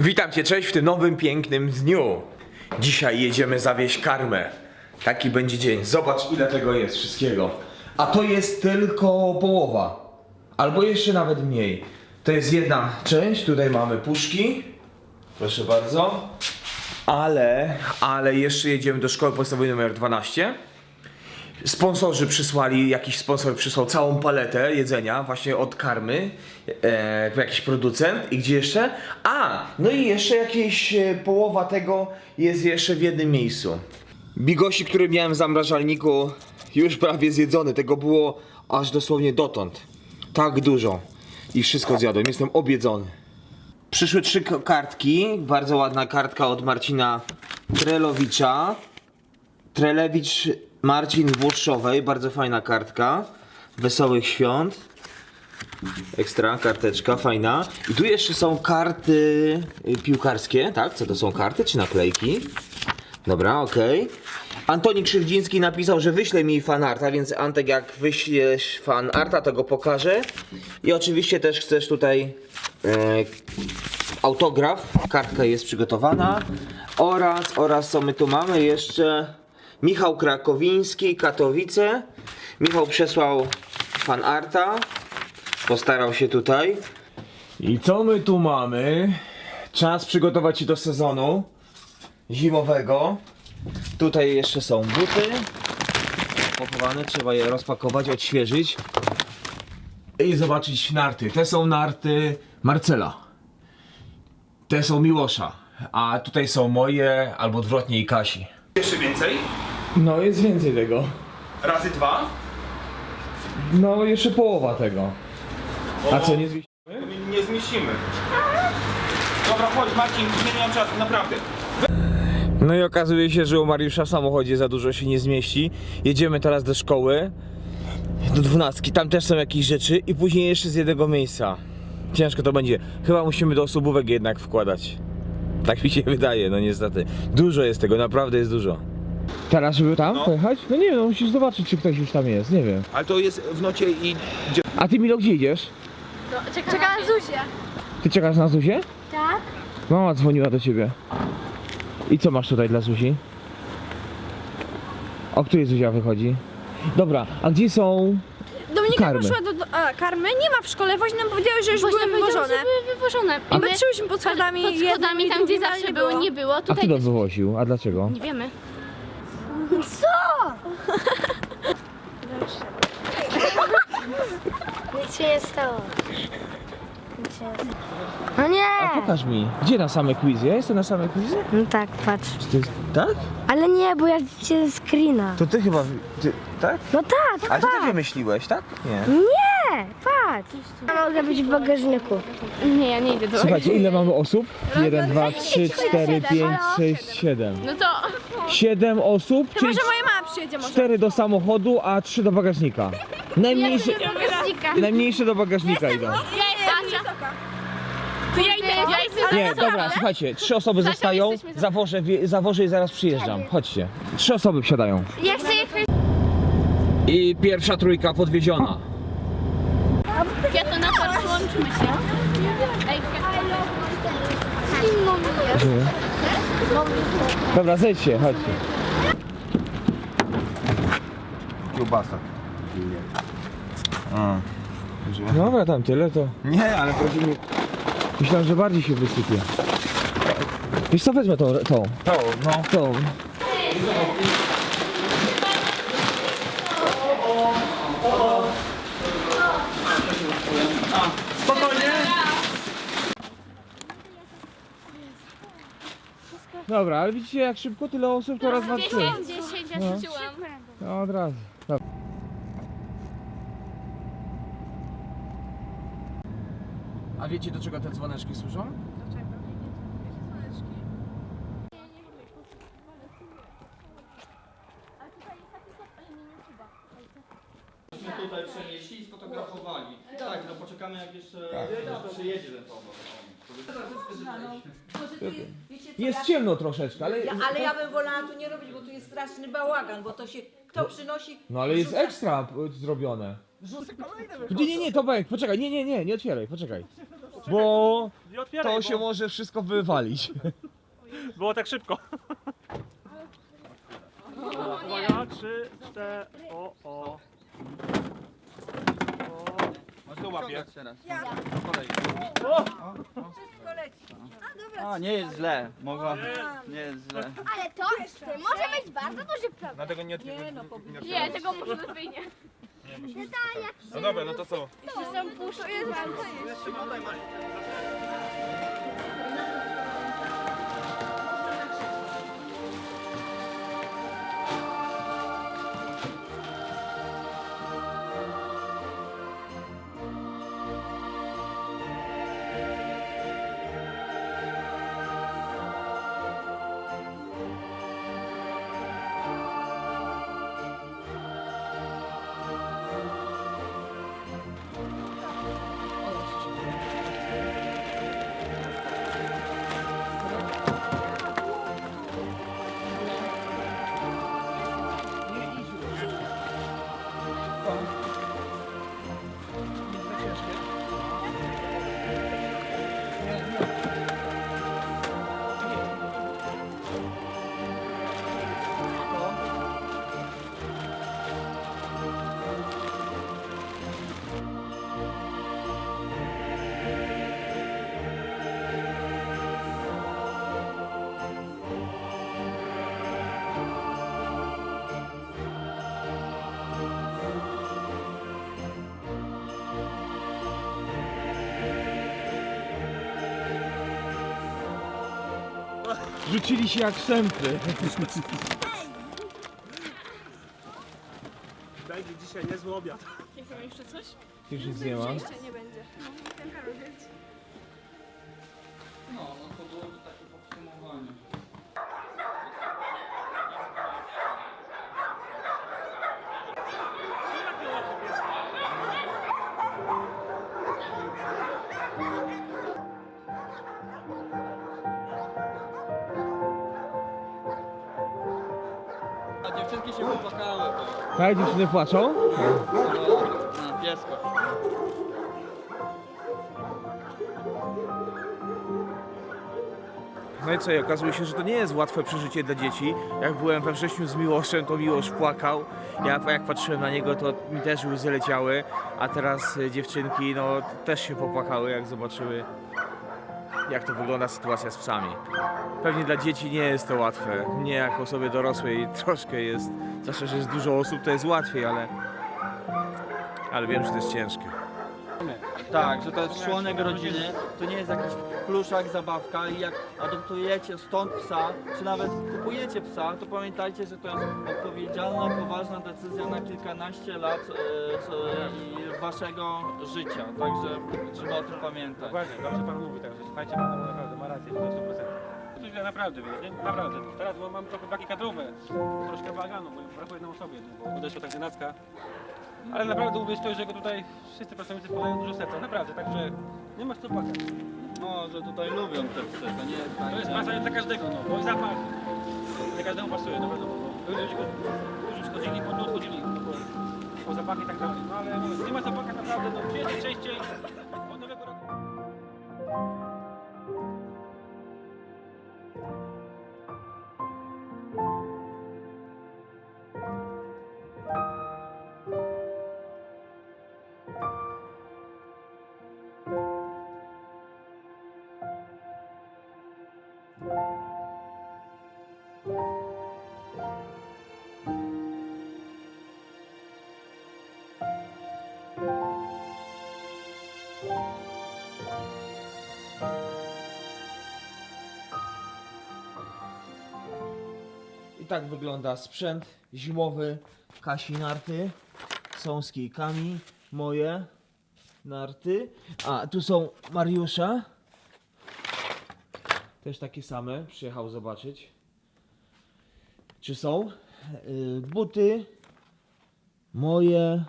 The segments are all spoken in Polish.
Witam Cię, cześć w tym nowym, pięknym dniu. Dzisiaj jedziemy zawieźć karmę. Taki będzie dzień. Zobacz, ile tego jest wszystkiego. A to jest tylko połowa. Albo jeszcze nawet mniej. To jest jedna część. Tutaj mamy puszki. Proszę bardzo. Ale, ale jeszcze jedziemy do szkoły podstawowej numer 12. Sponsorzy przysłali, jakiś sponsor przysłał całą paletę jedzenia właśnie od karmy, e, jakiś producent i gdzie jeszcze? A, no i jeszcze jakieś e, połowa tego jest jeszcze w jednym miejscu. Bigosi, który miałem w zamrażalniku już prawie zjedzony, tego było aż dosłownie dotąd. Tak dużo. I wszystko zjadłem, jestem obiedzony. Przyszły trzy kartki, bardzo ładna kartka od Marcina Trelowicza. Trelewicz Marcin Włoszczowej, bardzo fajna kartka. Wesołych świąt. Ekstra, karteczka, fajna. I tu jeszcze są karty y, piłkarskie, tak? Co to są karty czy naklejki? Dobra, okej. Antoni Krzywdziński napisał, że wyśle mi fanarta, więc Antek jak wyślesz fanarta, to go pokażę. I oczywiście też chcesz tutaj e, autograf, kartka jest przygotowana oraz, oraz co my tu mamy jeszcze Michał Krakowiński, Katowice Michał przesłał fanarta postarał się tutaj i co my tu mamy czas przygotować się do sezonu zimowego tutaj jeszcze są buty pochowane, trzeba je rozpakować, odświeżyć i zobaczyć narty. Te są narty Marcela. Te są Miłosza. A tutaj są moje, albo odwrotnie i Kasi. Jeszcze więcej? No jest więcej tego. Razy dwa? No jeszcze połowa tego. A co nie zwieści? Nie, nie zmieścimy. Dobra, chodź Marcin, nie mam czasu, naprawdę. No i okazuje się, że u Mariusza w samochodzie za dużo się nie zmieści. Jedziemy teraz do szkoły. Do dwunastki, tam też są jakieś rzeczy i później jeszcze z jednego miejsca. Ciężko to będzie. Chyba musimy do osobówek jednak wkładać. Tak mi się wydaje, no niestety. Dużo jest tego, naprawdę jest dużo. Teraz, żeby tam No. pojechać? No nie wiem, no musisz zobaczyć, czy ktoś już tam jest, nie wiem. Ale to jest w nocie i... Gdzie? A ty Milo, gdzie idziesz? Czeka na Zuzię. Ty czekasz na Zuzię? Tak? Mama dzwoniła do ciebie. I co masz tutaj dla Zuzi? O której Zuzia wychodzi? Dobra, a gdzie są... Dominika Karmy. poszła do, do a, karmy, nie ma w szkole, właśnie nam powiedziały, że już Właśnie były powiedział, wywożone. że były wywożone. I I my my pod schodami, pod jednym schodami, tam gdzie drugim, ale zawsze nie było, nie było. A Tutaj kto to też wywoził? A dlaczego? nie wiemy. Nic się nie stało. Nic się nie stało. No nie! A pokaż mi, gdzie na same quizy? Ja jestem na same quizy? No tak, patrz. Czy to jest... Tak? Ale nie, bo ja cię screena. To ty chyba... Ty... Tak? No tak, A ty patrz. wymyśliłeś, tak? Nie. Nie, patrz. Ja mogę być w bagażniku. Nie, ja nie idę do Słuchajcie, ile mamy osób? 1, 2, 3, 4, 5, 6, 7. No to 7 osób, Chyba, czyli że moja mama przyjedzie może. 4 do samochodu, a 3 do bagażnika. Najmniejsze, bagażnika. najmniejsze do bagażnika idą. Ja jestem To ja idę, ja jestem Nie, dobra, słuchajcie, trzy osoby zostają, jesteśmy za- zawożę, wie- zawożę i zaraz przyjeżdżam. Chodźcie. Trzy osoby wsiadają. Ja chcę jechać. I pierwsza trójka podwieziona. Ketonator, przyłączymy się. Ej, Dobra, zejdźcie, chodźcie. Kiełbasa. Dobra, tam tyle to. Nie, ale prosimy... Myślałem, że bardziej się wysypie. Wiesz co, wezmę tą, tą, To, no. tą. Dobra, ale widzicie jak szybko tyle osób, to raz, dwa, trzy. 10, 10, ja ćwiczyłam. No od razu. Dobra. A wiecie do czego te dzwoneczki służą? Tutaj przenieśli i sfotografowali. Tak, no poczekamy jak jeszcze przyjedzie ten powód. Jest ciemno troszeczkę, ale... Ja, ale ja bym wolała tu nie robić, bo tu jest straszny bałagan, bo to się kto przynosi. No ale jest ekstra p- zrobione. Nie, nie, nie, Tomek, poczekaj, nie, nie, nie, nie otwieraj, poczekaj. bo Nie otwieraj, to się bo może wszystko wywalić. było tak szybko. Uwaga, trzy, cztery, o, o. Go łapie. teraz. Wszystko leci. A, nie jest źle. Mogła... Nie jest źle. Ale to może być bardzo duży problem. Dlatego nie Nie no. Nie, tego może lepiej nie. No dobra, no to co? Są puszki. Rzucili się jak sępy. Będzie dzisiaj niezły obiad. Chcemy jeszcze coś? Już nic nie ma. Jeszcze nie będzie. No, ten dziewczynki się popłakały, Tak, dziewczyny płaczą? na piesko. No i co, i okazuje się, że to nie jest łatwe przeżycie dla dzieci. Jak byłem we wrześniu z Miłoszem, to Miłosz płakał. Ja jak patrzyłem na niego, to mi też łzy leciały. A teraz y, dziewczynki, no też się popłakały, jak zobaczyły, jak to wygląda sytuacja z psami. Pewnie dla dzieci nie jest to łatwe. Mnie jako osobie dorosłej troszkę jest, zwłaszcza, że jest dużo osób, to jest łatwiej, ale... Ale wiem, że to jest ciężkie. Tak, że to jest członek rodziny, to nie jest jakiś pluszak, zabawka i jak adoptujecie stąd psa, czy nawet kupujecie psa, to pamiętajcie, że to jest odpowiedzialna, poważna decyzja na kilkanaście lat e, waszego życia, także trzeba o tym pamiętać. Dokładnie, dobrze pan mówi, także słuchajcie pana, bo naprawdę ma rację, to 100%. To źle naprawdę, wiesz, nie? Naprawdę. Teraz bo mam trochę braki kadrowe, troszkę bałaganu, bo brakuje nam osobie, no, bo odeszła tak nienacka. Ale naprawdę uwierz to, że go tutaj wszyscy pracownicy wkładają dużo serca, naprawdę, także nie masz co płakać. No, że tutaj lubią te psy, to nie jest tak, To jest że- masa nie dla każdego, no, bo i zapach nie każdemu pasuje, no wiadomo, bo ludzie go już schodzili, bo tu odchodzili, bo, po zapachy i tak dalej, no ale no, nie ma co płakać naprawdę, no częściej, tak wygląda sprzęt zimowy Kasi narty. Są z kijkami moje narty. A tu są Mariusza. Też takie same. Przyjechał zobaczyć. Czy są? Yy, buty moje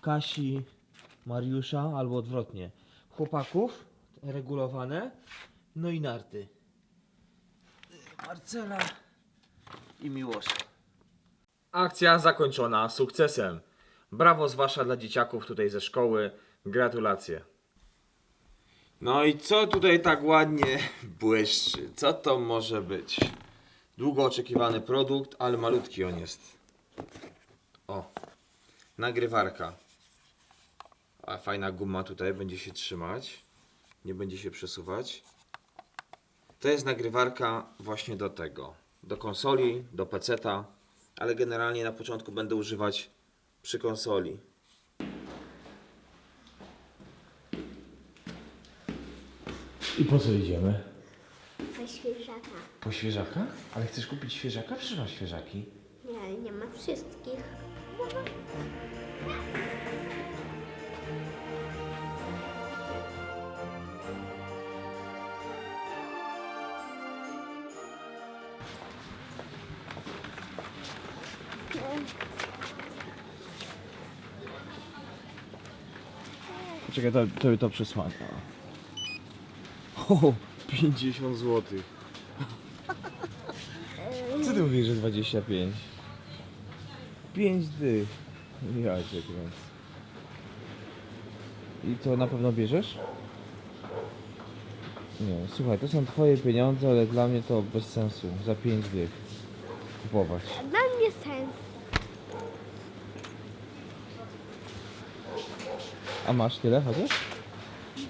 Kasi Mariusza albo odwrotnie. Chłopaków regulowane. No i narty. Marcela i. Akcja zakończona sukcesem. Brawo zwłaszcza dla dzieciaków tutaj ze szkoły. Gratulacje. No i co tutaj tak ładnie błyszczy? Co to może być? Długo oczekiwany produkt, ale malutki on jest. O, nagrywarka. A fajna guma tutaj będzie się trzymać. Nie będzie się przesuwać. To jest nagrywarka właśnie do tego. Do konsoli, do peceta, ale generalnie na początku będę używać przy konsoli. I po co idziemy? Na świeżaka. Po świeżaka? Ale chcesz kupić świeżaka? Przecież masz świeżaki. Nie, nie ma wszystkich. Czekaj, to, to, to przesłania. O, 50 zł. Co ty mówisz, że 25? 5 dych. Ja cię kręcę. I to na pewno bierzesz? Nie, słuchaj, to są twoje pieniądze, ale dla mnie to bez sensu. Za 5 dych. Kupować. Dla mnie sens. A masz tyle chociaż?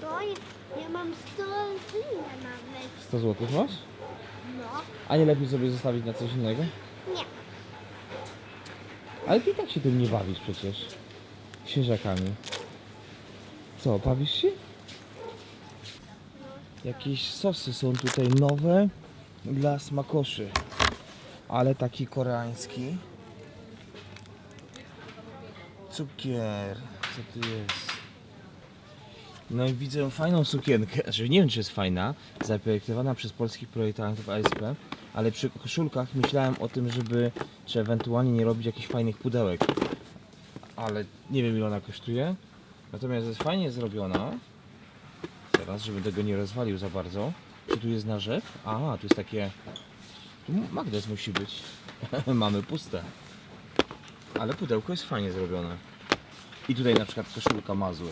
Bo ja, ja mam 100 tyle nawet. 100 zł masz? No, A nie lepiej sobie zostawić na coś innego? nie. Ale ty i tak się tym nie bawisz przecież. Świeżakami. Co, bawisz się? Jakieś sosy są tutaj nowe dla smakoszy. Ale taki koreański. Cukier. Co tu jest? No i widzę fajną sukienkę. Znaczy nie wiem czy jest fajna. Zaprojektowana przez polskich projektantów ASP. Ale przy koszulkach myślałem o tym, żeby czy ewentualnie nie robić jakichś fajnych pudełek. Ale nie wiem ile ona kosztuje. Natomiast jest fajnie zrobiona. Teraz, żebym tego nie rozwalił za bardzo. Czy tu jest narzew? A, tu jest takie... Tu magnes musi być. Mamy puste. Ale pudełko jest fajnie zrobione. I tutaj na przykład koszulka Mazur.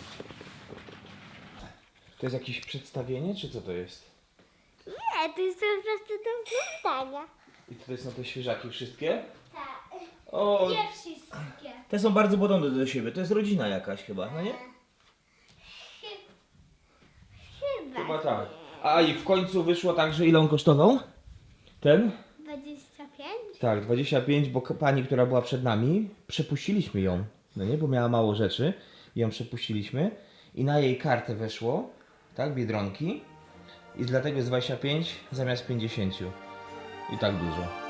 To jest jakieś przedstawienie, czy co to jest? Nie, to jest po prostu do oglądania. I tutaj są te świeżaki wszystkie? Tak. O, Nie wszystkie. te są bardzo podobne do siebie. To jest rodzina jakaś chyba, no nie? Chyba. Chyba tak. A i w końcu wyszło tak, że ile on kosztował? Ten? 25? Tak, 25, bo k- pani, która była przed nami, przepuściliśmy ją, no nie, bo miała mało rzeczy i ją przepuściliśmy i na jej kartę weszło, tak, Biedronki i dlatego jest 25 zamiast 50 i tak dużo.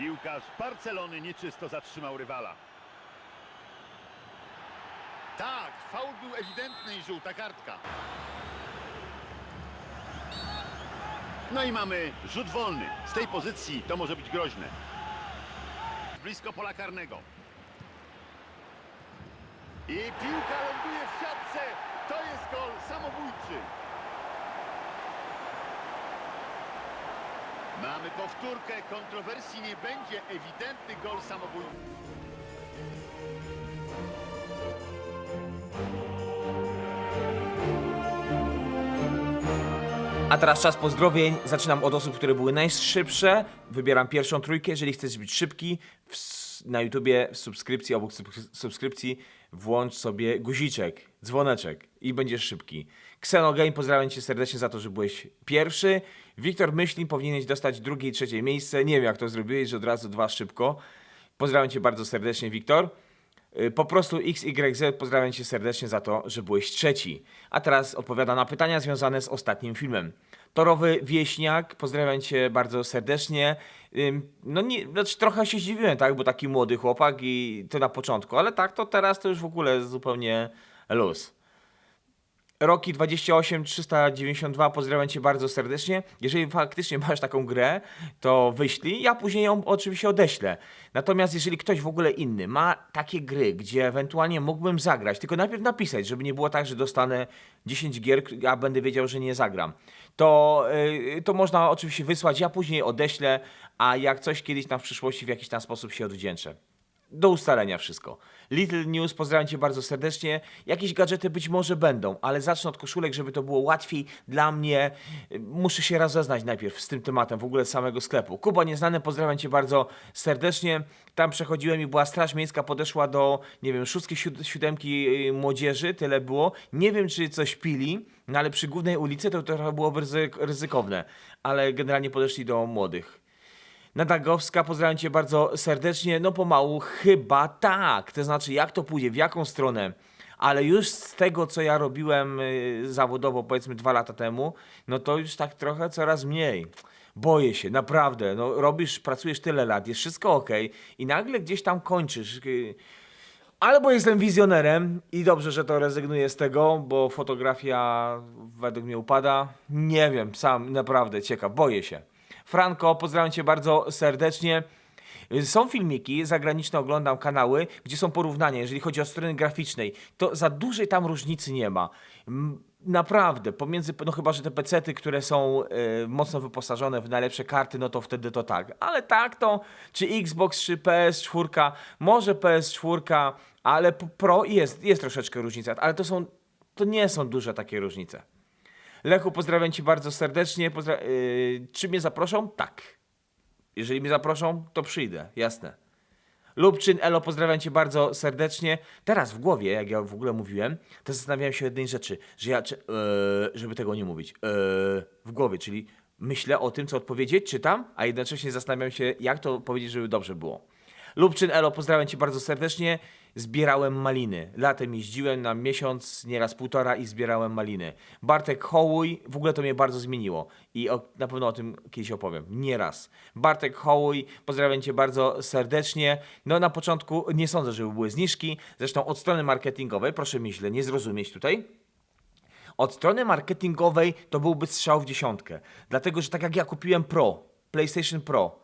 Piłkarz Barcelony nieczysto zatrzymał rywala. Tak, faul był ewidentny i żółta kartka. No i mamy rzut wolny. Z tej pozycji to może być groźne. Blisko pola karnego. I piłka ląduje w siatce. To jest gol samobójczy. Mamy powtórkę, kontrowersji nie będzie, ewidentny gol samobójczy. A teraz czas pozdrowień. Zaczynam od osób, które były najszybsze. Wybieram pierwszą trójkę. Jeżeli chcesz być szybki, w, na YouTubie w subskrypcji, obok sub- subskrypcji włącz sobie guziczek, dzwoneczek i będziesz szybki. Xenogame, pozdrawiam cię serdecznie za to, że byłeś pierwszy. Wiktor Myślin powinieneś dostać drugie i trzecie miejsce. Nie wiem jak to zrobiłeś, że od razu dwa szybko. Pozdrawiam cię bardzo serdecznie, Wiktor. Y, Po prostu XYZ pozdrawiam cię serdecznie za to, że byłeś trzeci. A teraz odpowiada na pytania związane z ostatnim filmem. Torowy Wieśniak, pozdrawiam cię bardzo serdecznie. No nie, znaczy trochę się zdziwiłem, tak, bo taki młody chłopak i to na początku, ale tak, to teraz to już w ogóle zupełnie luz. Roki 28 392, pozdrawiam cię bardzo serdecznie. Jeżeli faktycznie masz taką grę, to wyślij, ja później ją oczywiście odeślę. Natomiast jeżeli ktoś w ogóle inny ma takie gry, gdzie ewentualnie mógłbym zagrać, tylko najpierw napisać, żeby nie było tak, że dostanę 10 gier, a będę wiedział, że nie zagram, to, yy, to można oczywiście wysłać, ja później odeślę, a jak coś kiedyś tam w przyszłości w jakiś tam sposób się odwdzięczę do ustalenia wszystko. Little News, pozdrawiam Cię bardzo serdecznie. Jakieś gadżety być może będą, ale zacznę od koszulek, żeby to było łatwiej dla mnie. Muszę się rozeznać najpierw z tym tematem, w ogóle z samego sklepu. Kuba Nieznany, pozdrawiam Cię bardzo serdecznie. Tam przechodziłem i była Straż Miejska, podeszła do, nie wiem, szóstki, siód- siódemki yy, młodzieży, tyle było. Nie wiem, czy coś pili, no ale przy głównej ulicy to trochę ryzyk- ryzykowne, ale generalnie podeszli do młodych. Nadagowska, pozdrawiam Cię bardzo serdecznie. No pomału, chyba tak. To znaczy, jak to pójdzie, w jaką stronę. Ale już z tego, co ja robiłem y, zawodowo, powiedzmy dwa lata temu, no to już tak trochę coraz mniej. Boję się, naprawdę. No, robisz, pracujesz tyle lat, jest wszystko ok, i nagle gdzieś tam kończysz. Y, Albo jestem wizjonerem i dobrze, że to rezygnuję z tego, bo fotografia według mnie upada. Nie wiem, sam naprawdę ciekaw, boję się. Franko, pozdrawiam cię bardzo serdecznie. Są filmiki zagraniczne, oglądam kanały, gdzie są porównania, jeżeli chodzi o strony graficznej, to za dużej tam różnicy nie ma. Naprawdę, pomiędzy, no chyba, że te pecety, które są e, mocno wyposażone w najlepsze karty, no to wtedy to tak. Ale tak to, czy Xbox, czy PS4, może PS4, ale Pro jest, jest troszeczkę różnica, ale to są, to nie są duże takie różnice. Lechu, pozdrawiam Cię bardzo serdecznie. Pozdra- yy, czy mnie zaproszą? Tak. Jeżeli mnie zaproszą, to przyjdę, jasne. Lubczyn, Elo, pozdrawiam Cię bardzo serdecznie. Teraz w głowie, jak ja w ogóle mówiłem, to zastanawiałem się o jednej rzeczy, że ja, czy, yy, żeby tego nie mówić, yy, w głowie, czyli myślę o tym, co odpowiedzieć, czytam, a jednocześnie zastanawiam się, jak to powiedzieć, żeby dobrze było. Lubczyn, Elo, pozdrawiam Cię bardzo serdecznie. Zbierałem maliny. Latem jeździłem na miesiąc, nieraz półtora i zbierałem maliny. Bartek Hołuj, w ogóle to mnie bardzo zmieniło i o, na pewno o tym kiedyś opowiem. Nieraz. Bartek Hołuj, pozdrawiam Cię bardzo serdecznie. No na początku nie sądzę, żeby były zniżki. Zresztą od strony marketingowej, proszę mi źle nie zrozumieć tutaj, od strony marketingowej to byłby strzał w dziesiątkę. Dlatego, że tak jak ja kupiłem Pro, PlayStation Pro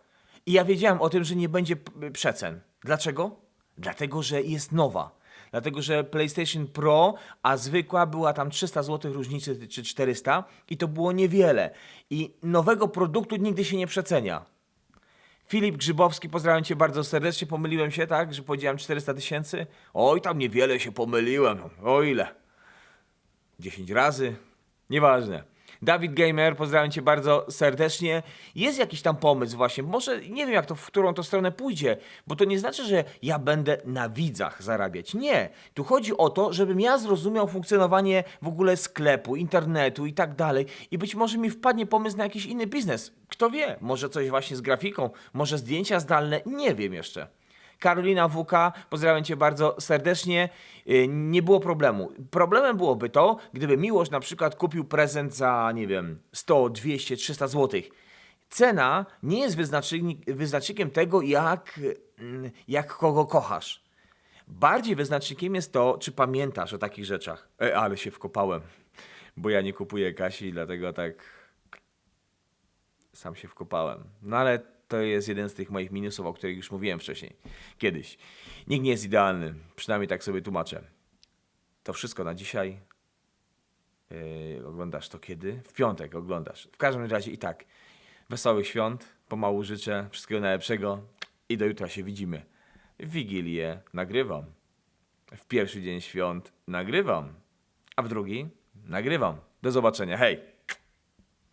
i ja wiedziałem o tym, że nie będzie przecen. Dlaczego? Dlatego, że jest nowa. Dlatego, że PlayStation Pro, a zwykła była tam 300 zł różnicy czy 400 i to było niewiele. I nowego produktu nigdy się nie przecenia. Filip Grzybowski, pozdrawiam Cię bardzo serdecznie. Pomyliłem się, tak, że powiedziałem 400 tysięcy? Oj, tam niewiele się pomyliłem. O ile? 10 razy. Nieważne. Dawid Gamer, pozdrawiam Cię bardzo serdecznie. Jest jakiś tam pomysł właśnie, może nie wiem jak to, w którą to stronę pójdzie, bo to nie znaczy, że ja będę na widzach zarabiać. Nie. Tu chodzi o to, żebym ja zrozumiał funkcjonowanie w ogóle sklepu, internetu i tak dalej i być może mi wpadnie pomysł na jakiś inny biznes. Kto wie, może coś właśnie z grafiką, może zdjęcia zdalne, nie wiem jeszcze. Karolina WK, pozdrawiam Cię bardzo serdecznie. Yy, Nie było problemu. Problemem byłoby to, gdyby Miłosz na przykład kupił prezent za, nie wiem, 100, 200, 300 zł. Cena nie jest wyznacznik, wyznacznikiem tego, jak, mm, jak kogo kochasz. Bardziej wyznacznikiem jest to, czy pamiętasz o takich rzeczach. E, ale się wkopałem, bo ja nie kupuję Kasi, dlatego tak sam się wkopałem. No ale to jest jeden z tych moich minusów, o których już mówiłem wcześniej. Kiedyś. Nikt nie jest idealny. Przynajmniej tak sobie tłumaczę. To wszystko na dzisiaj. Yy, oglądasz to kiedy? W piątek oglądasz. W każdym razie i tak. Wesołych świąt. Pomału życzę. Wszystkiego najlepszego. I do jutra się widzimy. W Wigilię nagrywam. W pierwszy dzień świąt nagrywam. A w drugi nagrywam. Do zobaczenia. Hej!